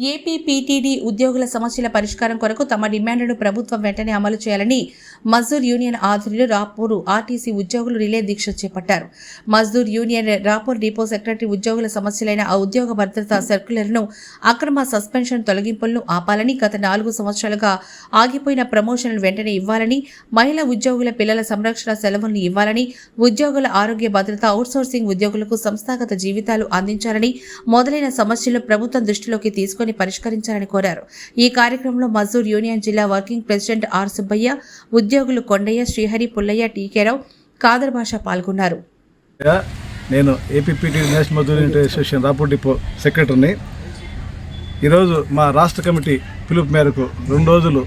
AP PTD ఉద్యోగుల సమస్యల పరిష్కారం కొరకు తమ డిమాండ్లను ప్రభుత్వం వెంటనే అమలు చేయాలని మజ్దూర్ యూనియన్ ఆధ్వర్యంలో రాపూరు ఆర్టీసీ ఉద్యోగులు రిలే దీక్ష చేపట్టారు. Mazdoor union Rapur depot secretary ఉద్యోగుల సమస్యలైన ఆ ఉద్యోగ భద్రత సర్కులర్ను అక్రమ సస్పెన్షన్ తొలగింపులను ఆపాలని గత నాలుగు సంవత్సరాలుగా ఆగిపోయిన ప్రమోషన్లు వెంటనే ఇవ్వాలని మహిళా ఉద్యోగుల పిల్లల సంరక్షణ సెలవులను ఇవ్వాలని ఉద్యోగుల ఆరోగ్య భద్రత అవుట్సోర్సింగ్ ఉద్యోగులకు సంస్థాగత జీవితాలు అందించాలని మొదలైన సమస్యలు ప్రభుత్వం దృష్టిలోకి తీసుకొని పరిష్కరించాలని కోరారు. ఈ కార్యక్రమంలో మజ్దూర్ యూనియన్ జిల్లా వర్కింగ్ ప్రెసిడెంట్ ఆర్ సుబ్బయ్య ఉద్యోగులు కొండయ్య శ్రీహరి పుల్లయ్య టీకేరావు కాదర్ భాష పాల్గొన్నారు. నేను APPT national Mazdoor association Rapur depot సెక్రటరీని. ఈరోజు మా రాష్ట్ర కమిటీ పిలుపు మేరకు రెండు రోజులు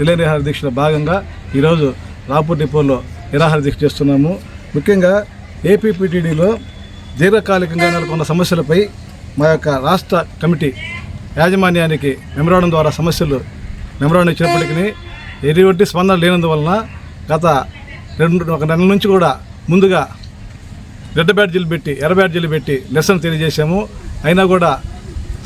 రిలే నిరాహార దీక్షలో భాగంగా ఈరోజు రాపూర్ డిపోలో నిరాహార దీక్ష చేస్తున్నాము. ముఖ్యంగా ఏపీపీటీడీలో దీర్ఘకాలికంగా నెలకొన్న సమస్యలపై మా యొక్క రాష్ట్ర కమిటీ యాజమాన్యానికి మెమరాండం ద్వారా సమస్యలు మెమరాండం ఇచ్చినప్పటికీ ఎటువంటి స్పందన లేనందువలన గత రెండు ఒక నెల నుంచి కూడా ముందుగా రెడ్ బ్యాడ్జీలు పెట్టి ఎర్ర బ్యాడ్జీలు పెట్టి నిరసన తెలియజేశాము. అయినా కూడా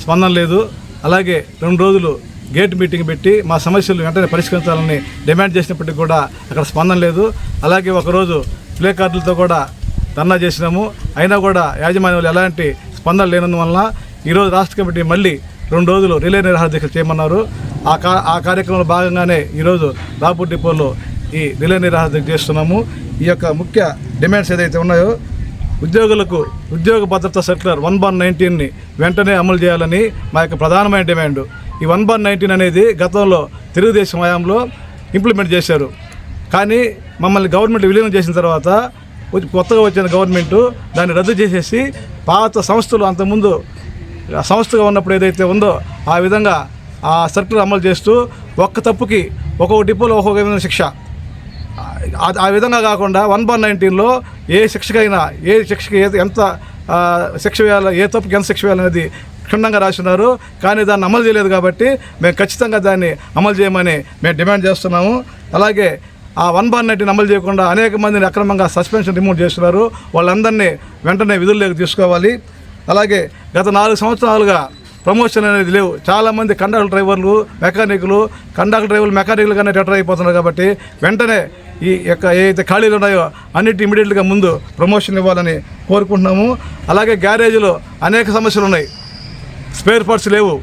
స్పందన లేదు. అలాగే రెండు రోజులు గేట్ మీటింగ్ పెట్టి మా సమస్యలు వెంటనే పరిష్కరించాలని డిమాండ్ చేసినప్పటికీ కూడా అక్కడ స్పందన లేదు. అలాగే ఒకరోజు ప్లే కార్డులతో కూడా ధర్నా చేసినాము. అయినా కూడా యాజమాన్యాలు ఎలాంటి స్పందన లేనందువలన ఈరోజు రాష్ట్ర కమిటీ మళ్ళీ రెండు రోజులు రిలే నిరాహార దీక్ష చేయమన్నారు. ఆ కా ఆ కార్యక్రమంలో భాగంగానే ఈరోజు రాపూర్ డిపోలో ఈ రిలే నిరాహార దీక్ష చేస్తున్నాము. ఈ యొక్క ముఖ్య డిమాండ్స్ ఏదైతే ఉన్నాయో ఉద్యోగులకు ఉద్యోగ భద్రత సర్క్యులర్ వన్ బార్ నైన్టీన్ని వెంటనే అమలు చేయాలని మా యొక్క ప్రధానమైన డిమాండ్. ఈ వన్ బార్ నైన్టీన్ అనేది గతంలో తెలుగుదేశం హయాంలో ఇంప్లిమెంట్ చేశారు. కానీ మమ్మల్ని గవర్నమెంట్ విలీనం చేసిన తర్వాత కొత్తగా వచ్చిన గవర్నమెంట్ దాన్ని రద్దు చేసేసి పాత సంస్థలు అంతకుముందు సంస్థగా ఉన్నప్పుడు ఏదైతే ఉందో ఆ విధంగా ఆ సర్క్యులర్ అమలు చేస్తూ ఒక్క తప్పుకి ఒక్కొక్క డిపోలో ఒక్కొక్క విధమైన శిక్ష. ఆ- విధంగా కాకుండా వన్ బార్ నైన్టీన్లో ఏ శిక్షకైనా ఏ శిక్షకి ఎంత శిక్ష వేయాలి ఏ తప్పుకి ఎంత శిక్ష వేయాలనేది క్షుణ్ణంగా రాసినారు. కానీ దాన్ని అమలు చేయలేదు కాబట్టి మేము ఖచ్చితంగా దాన్ని అమలు చేయమని మేము డిమాండ్ చేస్తున్నాము. అలాగే ఆ వన్ బార్ నైన్టీన్ అమలు చేయకుండా అనేక మందిని అక్రమంగా సస్పెన్షన్ రిమూవ్ చేస్తున్నారు. వాళ్ళందరినీ వెంటనే విధుల్లోకి తీసుకోవాలి. అలాగే గత నాలుగు సంవత్సరాలుగా ప్రమోషన్ అనేది లేవు. చాలామంది కండక్టర్ డ్రైవర్లు మెకానిక్లు కండక్టర్ డ్రైవర్లు మెకానికులు కానీ టెటర్ అయిపోతున్నారు కాబట్టి వెంటనే ఈ యొక్క ఏదైతే ఖాళీలు ఉన్నాయో అన్నిటి ఇమీడియట్గా ముందు ప్రమోషన్ ఇవ్వాలని కోరుకుంటున్నాము. అలాగే గ్యారేజీలో అనేక సమస్యలు ఉన్నాయి. స్పేర్ పార్ట్స్ లేవు.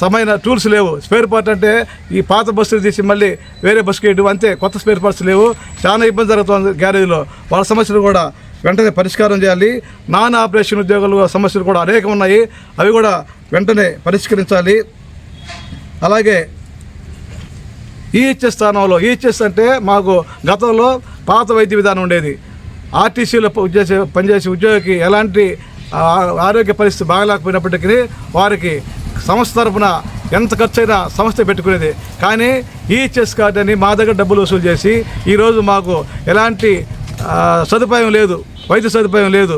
సమైన టూల్స్ లేవు. స్పేర్ పార్ట్ అంటే ఈ పాత బస్సులు తీసి మళ్ళీ వేరే బస్సుకి వేయడం అంతే కొత్త స్పేర్ పార్ట్స్ లేవు. చాలా ఇబ్బంది జరుగుతుంది గ్యారేజ్లో. వాళ్ళ సమస్యలు కూడా వెంటనే పరిష్కారం చేయాలి. నాన్ ఆపరేషన్ ఉద్యోగుల సమస్యలు కూడా అనేకం ఉన్నాయి. అవి కూడా వెంటనే పరిష్కరించాలి. అలాగే ఈహెచ్ఎస్ స్థానంలో ఈహెచ్ఎస్ అంటే మాకు గతంలో పాత వైద్య విధానం ఉండేది. ఆర్టీసీలో చేసే పనిచేసే ఉద్యోగికి ఎలాంటి ఆరోగ్య పరిస్థితి బాగలేకపోయినప్పటికీ వారికి సంస్థ తరపున ఎంత ఖర్చైనా సంస్థ పెట్టుకునేది. కానీ ఈహెచ్ఎస్ కార్డు అని మా దగ్గర డబ్బులు వసూలు చేసి ఈరోజు మాకు ఎలాంటి సదుపాయం లేదు వైద్య సదుపాయం లేదు.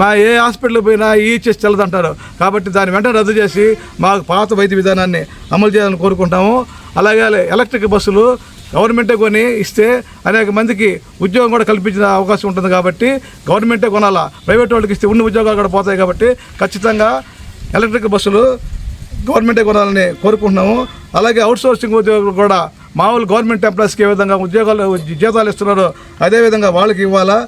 మా ఏ హాస్పిటల్ పోయినా ఈహెచ్ఎస్ చెల్లదంటారు. కాబట్టి దాన్ని వెంటనే రద్దు చేసి మాకు పాత వైద్య విధానాన్ని అమలు చేయాలని కోరుకుంటాము. అలాగే ఎలక్ట్రిక్ బస్సులు గవర్నమెంటే కొని ఇస్తే అనేక మందికి ఉద్యోగం కూడా కల్పించిన అవకాశం ఉంటుంది కాబట్టి గవర్నమెంటే కొనాలా? ప్రైవేట్ వాళ్ళకి ఇస్తే ఉన్న ఉద్యోగాలు కూడా పోతాయి కాబట్టి ఖచ్చితంగా ఎలక్ట్రిక్ బస్సులు గవర్నమెంటే కొనాలని కోరుకుంటున్నాము. అలాగే అవుట్సోర్సింగ్ ఉద్యోగులు కూడా మామూలు గవర్నమెంట్ ఎంప్లాయీస్కి ఏ విధంగా ఉద్యోగాలు జీతాలు ఇస్తున్నారో అదేవిధంగా వాళ్ళకి ఇవ్వాలా?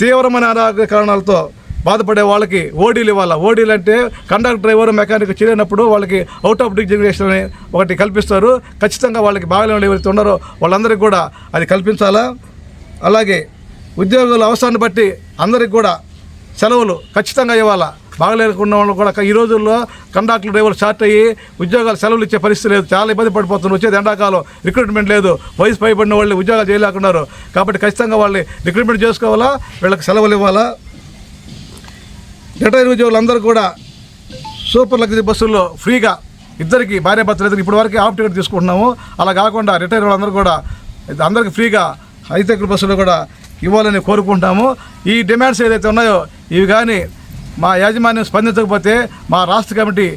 తీవ్రమైన అనారోగ్య కారణాలతో బాధపడే వాళ్ళకి ఓడీలు ఇవ్వాలా? ఓడీలు అంటే కండక్టర్ డ్రైవర్ మెకానిక్ చేరినప్పుడు వాళ్ళకి అవుట్ ఆఫ్ డిజిగ్నేషన్ అని ఒకటి కల్పిస్తారు. ఖచ్చితంగా వాళ్ళకి బాగాలేని ఎవరైతే ఉన్నారో వాళ్ళందరికీ కూడా అది కల్పించాలా? అలాగే ఉద్యోగుల అవసరాన్ని బట్టి అందరికి కూడా సెలవులు ఖచ్చితంగా ఇవ్వాలా. బాగలేకుండా వాళ్ళు కూడా ఈ రోజుల్లో కండక్టర్ డ్రైవర్లు షార్ట్ అయ్యి ఉద్యోగాలు సెలవులు ఇచ్చే పరిస్థితి లేదు. చాలా ఇబ్బంది పడిపోతున్నారు. వచ్చేది ఎండాకాలం. రిక్రూట్మెంట్ లేదు. వయసు పైబడిన వాళ్ళు ఉద్యోగాలు చేయలేకున్నారు. కాబట్టి ఖచ్చితంగా వాళ్ళని రిక్రూట్మెంట్ చేసుకోవాలా? వీళ్ళకి సెలవులు ఇవ్వాలా? రిటైర్ ఉద్యోగులందరూ కూడా సూపర్ లగ్జరీ బస్సుల్లో ఫ్రీగా ఇద్దరికి భార్య భర్తలు ఇద్దరికి ఇప్పటి వరకు హాఫ్ టికెట్ తీసుకుంటున్నాము. అలా కాకుండా రిటైర్ వాళ్ళందరూ కూడా అందరికీ ఫ్రీగా హైటెక్ బస్సులు కూడా ఇవ్వాలని కోరుకుంటాము. ఈ డిమాండ్స్ ఏదైతే ఉన్నాయో ఇవి కానీ మా యాజమాన్యం స్పందించకపోతే మా రాష్ట్ర కమిటీ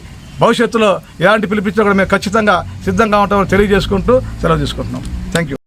భవిష్యత్తులో ఎలాంటి పిలిపించినా కూడా మేము ఖచ్చితంగా సిద్ధంగా ఉంటామని తెలియజేసుకుంటూ సెలవు తీసుకుంటున్నాం. Thank you